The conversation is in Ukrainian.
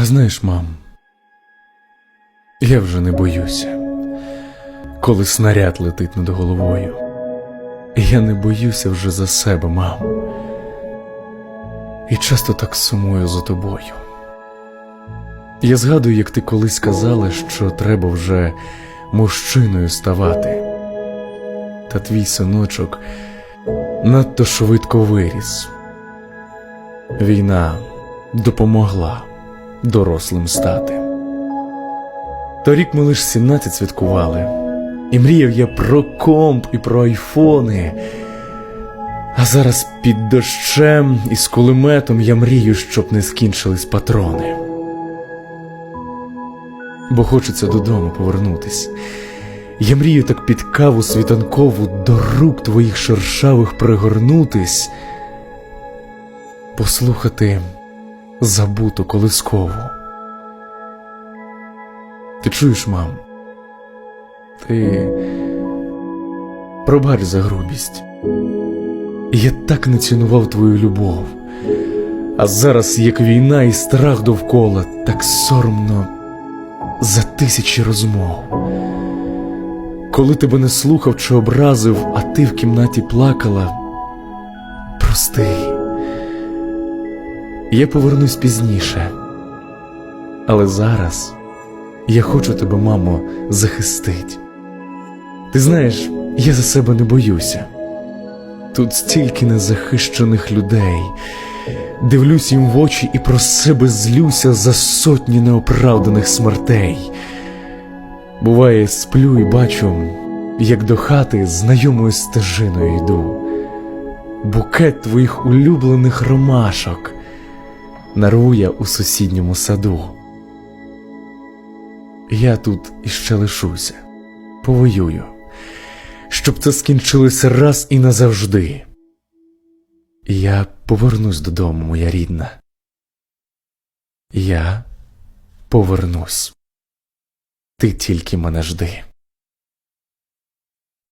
А знаєш, мам, я вже не боюся, коли снаряд летить над головою. Я не боюся вже за себе, мам. І часто так сумую за тобою. Я згадую, як ти колись казала, що треба вже мужчиною ставати. Та твій синочок надто швидко виріс. Війна допомогла дорослим стати. Торік ми лиш 17 святкували, і мріяв я про комп і про айфони. А зараз під дощем і з кулеметом я мрію, щоб не скінчились патрони. Бо хочеться додому повернутись. Я мрію так під каву світанкову до рук твоїх шершавих пригорнутись, послухати забуту колискову. Ти чуєш, мам? Ти пробач за грубість. Я так не цінував твою любов. А зараз, як війна і страх довкола, так соромно за тисячі розмов. Коли тебе не слухав чи образив, а ти в кімнаті плакала, прости. Я повернусь пізніше. Але зараз я хочу тебе, мамо, захистить. Ти знаєш, я за себе не боюся. Тут стільки незахищених людей. Дивлюсь їм в очі і про себе злюся за сотні неоправданих смертей. Буває, сплю і бачу, як до хати знайомою стежиною йду. Букет твоїх улюблених ромашок нарву я у сусідньому саду. Я тут іще лишуся, повоюю, щоб це скінчилося раз і назавжди. Я повернусь додому, моя рідна. Я повернусь. Ти тільки мене жди.